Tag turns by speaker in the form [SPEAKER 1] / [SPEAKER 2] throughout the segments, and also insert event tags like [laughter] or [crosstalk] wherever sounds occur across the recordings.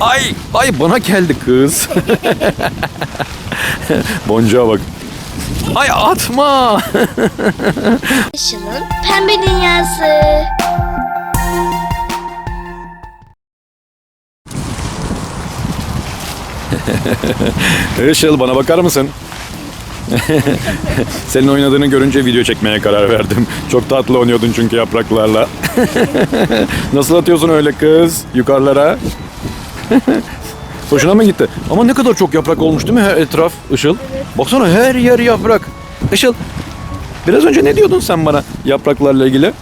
[SPEAKER 1] Ay ay bana geldi kız. [laughs] Boncuğa bak. Ay atma.
[SPEAKER 2] Işıl'ın pembe dünyası. [laughs]
[SPEAKER 1] Işıl bana bakar mısın? [laughs] Senin oynadığını görünce video çekmeye karar verdim. Çok tatlı oynuyordun çünkü yapraklarla. Nasıl atıyorsun öyle kız yukarılara? [laughs] Hoşuna mı gitti? Ama ne kadar çok yaprak olmuş değil mi her etraf Işıl? Baksana her yer yaprak. Işıl biraz önce ne diyordun sen bana yapraklarla ilgili?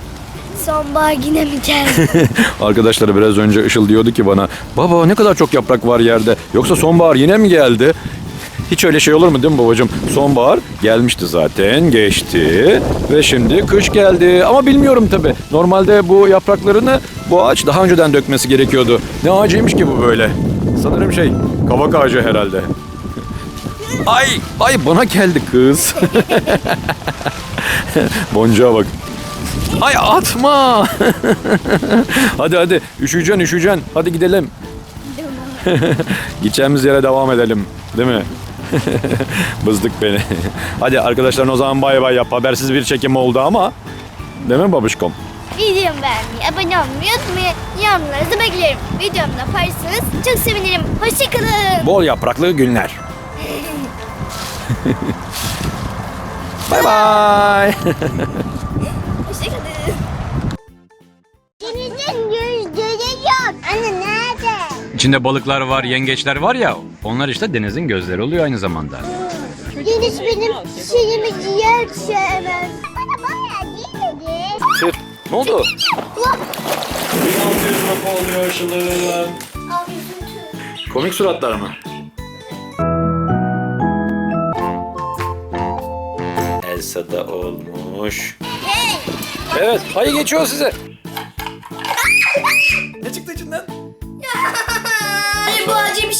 [SPEAKER 2] Sonbahar yine mi geldi? [laughs]
[SPEAKER 1] Arkadaşları biraz önce Işıl diyordu ki bana Baba ne kadar çok yaprak var yerde Yoksa sonbahar yine mi geldi? Hiç öyle şey olur mu değil mi babacığım? Sonbahar gelmişti zaten geçti ve şimdi kış geldi ama bilmiyorum tabi. Normalde bu yapraklarını bu ağaç daha önceden dökmesi gerekiyordu. Ne ağacıymış ki bu böyle? Sanırım şey kavak ağacı herhalde. [laughs] Ay ay bana geldi kız. [laughs] Boncuğa bak. Ay atma. [laughs] hadi hadi üşüyeceksin üşüyeceksin. Hadi gidelim. Gideceğimiz yere devam edelim. Değil mi? [laughs] Bızdık beni. [laughs] hadi arkadaşlar o zaman bay bay yap. Habersiz bir çekim oldu ama. Değil mi babuşkom?
[SPEAKER 2] Videomu beğenmeyi, abone olmayı unutmayın. Yorumlarınızı beklerim. Videomu da paylaşırsanız çok sevinirim. Hoşçakalın.
[SPEAKER 1] Bol yapraklı günler. [laughs] bay bay.
[SPEAKER 2] Hoşçakalın.
[SPEAKER 1] İçinde balıklar var, yengeçler var ya. Onlar işte denizin gözleri oluyor aynı zamanda.
[SPEAKER 2] Deniz benim şeyimi ciğer sevmez. Bana bayağı değil.
[SPEAKER 1] Ne oldu? Oluyor.
[SPEAKER 2] Abi.
[SPEAKER 1] Komik suratlar mı? Elsa da olmuş. Evet, hayır geçiyor size. ne çıktı içinden?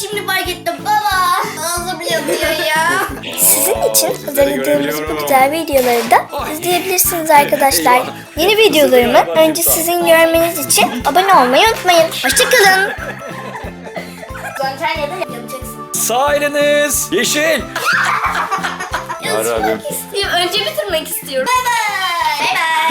[SPEAKER 2] Şimdi fark ettim baba. Ağzım yanıyor ya. Sizin için hazırladığımız bu güzel videoları da izleyebilirsiniz arkadaşlar. Yeni videolarımı önce sizin görmeniz için abone olmayı unutmayın. Hoşçakalın. Antalya'da yapacaksın.
[SPEAKER 1] Sağ eliniz yeşil.
[SPEAKER 2] İstiyorum. Önce bitirmek istiyorum. Bay bay. Bay bay.